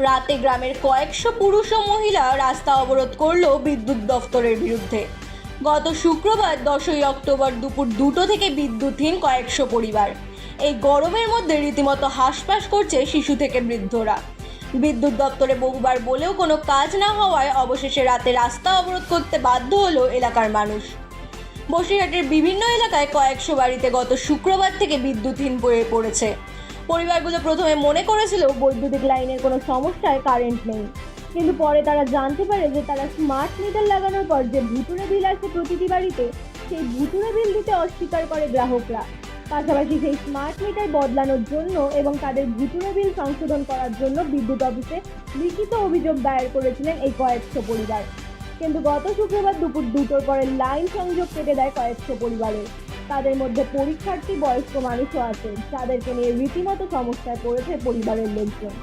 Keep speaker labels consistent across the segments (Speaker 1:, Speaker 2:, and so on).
Speaker 1: রাতে গ্রামের কয়েকশো পুরুষ ও মহিলা রাস্তা অবরোধ করল বিদ্যুৎ দফতরের বিরুদ্ধে। গত শুক্রবার দশই অক্টোবর দুপুর দুটো থেকে বিদ্যুৎহীন কয়েকশো পরিবার। এই গরমের মধ্যে রীতিমতো হাঁসফাঁস করছে শিশু থেকে বৃদ্ধরা। বিদ্যুৎ দপ্তরে বহুবার বলেও কোনো কাজ না হওয়ায় অবশেষে রাতে রাস্তা অবরোধ করতে বাধ্য হলো এলাকার মানুষ। বসিরহাটের বিভিন্ন এলাকায় কয়েকশো বাড়িতে গত শুক্রবার থেকে বিদ্যুৎহীন হয়ে পড়েছে। পরিবারগুলো প্রথমে মনে করেছিল বৈদ্যুতিক লাইনের কোনো সমস্যায় কারেন্ট নেই। কিন্তু পরে তারা জানতে পারে যে তারা স্মার্ট মিটার লাগানোর পর যে ভুতুরে বিল আসে প্রতিটি বাড়িতে, সেই ভুতুরে বিল দিতে অস্বীকার করে গ্রাহকরা। পাশাপাশি সেই স্মার্ট মিটার বদলানোর জন্য এবং তাদের ভুতুরে বিল সংশোধন করার জন্য বিদ্যুৎ অফিসে লিখিত অভিযোগ দায়ের করেছিলেন এই কয়েকশো পরিবার। কিন্তু গত শুক্রবার দুপুর দুটোর পরে লাইন সংযোগ কেটে দেয় কয়েকশো পরিবারের। তাদের মধ্যে পরীক্ষার্থী বয়স্ক মানুষও আছে তাদেরকে নিয়ে রীতিমতো সমস্যায় পড়েছে পরিবারের লোকজন।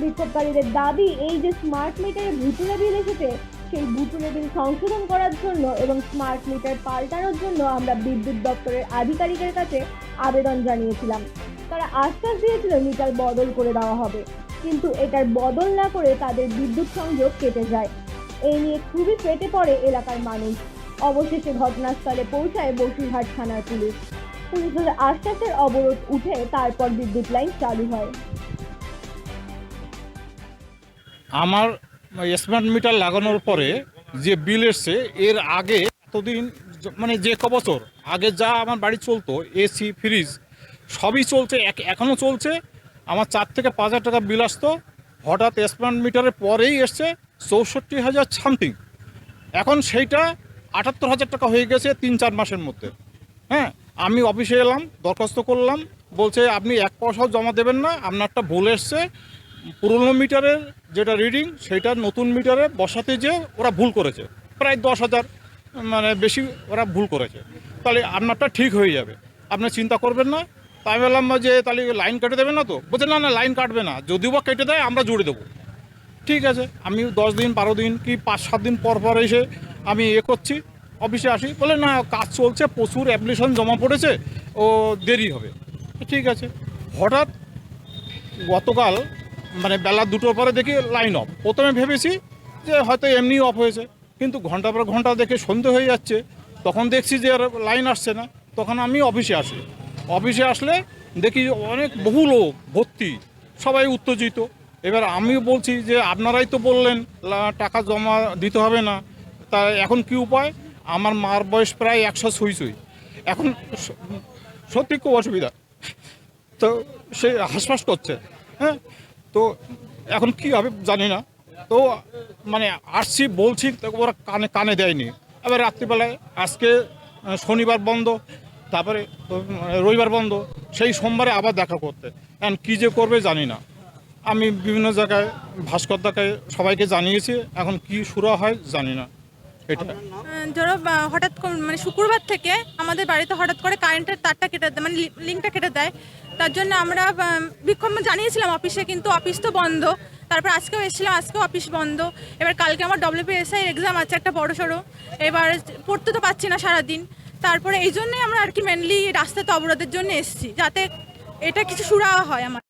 Speaker 1: বিক্ষোভকারীদের দাবি, এই যে স্মার্ট মিটারে ভুতুরে বিল এসেছে, সেই ভুতুরে বিল সংশোধন করার জন্য এবং স্মার্ট মিটার পাল্টানোর জন্য আমরা বিদ্যুৎ দপ্তরের আধিকারিকের কাছে আবেদন জানিয়েছিলাম। তারা আশ্বাস দিয়েছিল মিটার বদল করে দেওয়া হবে। কিন্তু এটার বদল না করে তাদের বিদ্যুৎ সংযোগ কেটে যায়। এই নিয়ে খুবই ফেটে পড়ে এলাকার মানুষ। অবশেষে ঘটনাস্থলে পৌঁছায় বসিরহাট থানার পুলিশ। পুলিশের আশ্বাসের অবরোধ উঠে তারপর বিদ্যুৎ লাইন চালু হয়।
Speaker 2: আমার স্মার্ট মিটার লাগানোর পরে যে বিল এসছে, এর আগে এতদিন মানে যে ক বছর, আগে যা আমার বাড়ি চলতো এসি ফ্রিজ সবই চলছে, এক- এখনও চলছে। আমার চার থেকে পাঁচ হাজার টাকা বিল আসতো। হঠাৎ স্মার্ট মিটারের পরেই এসছে চৌষট্টি হাজার সামথিং। এখন সেইটা আটাত্তর হাজার টাকা হয়ে গেছে তিন চার মাসের মধ্যে। হ্যাঁ আমি অফিসে এলাম, দরখাস্ত করলাম, বলছে আপনি এক পয়সাও জমা দেবেন না, আপনারটা ভুল এসছে। পুরনো মিটারের যেটা রিডিং সেটা নতুন মিটারে বসাতে যে ওরা ভুল করেছে। প্রায় দশ হাজার মানে বেশি ওরা ভুল করেছে। তাহলে আপনারটা ঠিক হয়ে যাবে। আপনি চিন্তা করবেন না। তাই বললাম যে, তাহলে লাইন কেটে দেবে না তো? বলছে, না না লাইন কাটবে না। যদিও বা কেটে দেয়, আমরা জুড়ে দেবো। ঠিক আছে, আমি দশ দিন, বারো দিন কি পাঁচ, সাত দিন পর পর এসে আমি এ করছি, অফিসে আসি, বলে, না, কাজ চলছে, প্রচুর অ্যাপ্লিকেশন জমা পড়েছে, ও দেরি হবে। ঠিক আছে। হঠাৎ গতকাল মানে বেলা দুটোর পরে দেখি লাইন অফ প্রথমে ভেবেছি যে হয়তো এমনি অফ হয়েছে, কিন্তু ঘণ্টা পর ঘণ্টা দেখে সন্ধে হয়ে যাচ্ছে। তখন দেখছি যে আর লাইন আসছে না। তখন আমি অফিসে আসি। অফিসে আসলে দেখি অনেক বহু লোক, ভর্তি, সবাই উত্তেজিত। এবার আমি বলছি যে, আপনারাই তো বললেন টাকা জমা দিতে হবে না। তা এখন কি উপায়? আমার মার বয়স প্রায় একশো ছুঁই ছুঁই। এখন সত্যি খুব অসুবিধা। তো সে হাসপাস করছে হ্যাঁ? তো এখন কি হবে জানি না। তো মানে আসছি, বলছি তো ওরা কানে কানে দেয়নি। এবার রাত্রিবেলায় আজকে শনিবার বন্ধ, তারপরে রবিবার বন্ধ, সেই সোমবারে আবার দেখা করতে। এখন কী যে করবে জানি না। আমি বিভিন্ন জায়গায় ভাস্করদাকে সবাইকে জানিয়েছি, এখন কি শুরু হয় জানি না। এটা।
Speaker 3: ধরো হঠাৎ মানে শুক্রবার থেকে আমাদের বাড়িতে হঠাৎ করে কারেন্টের তারটা কেটে দেয় মানে লিঙ্কটা কেটে দেয়। তার জন্য আমরা বিক্ষোভ জানিয়েছিলাম অফিসে, কিন্তু অফিস তো বন্ধ। তারপর আজকেও এসেছিলাম আজকেও অফিস বন্ধ। এবার কালকে আমার ডব্লিউপিএসআই এক্সাম আছে, একটা বড় সড়ো। এবার পড়তে তো পাচ্ছি না সারাদিন। তারপরে এই জন্যই আমরা আর কি মেনলি রাস্তাতে অবরোধের জন্য এসেছি, যাতে এটা কিছু সুরাহা হয় আমার।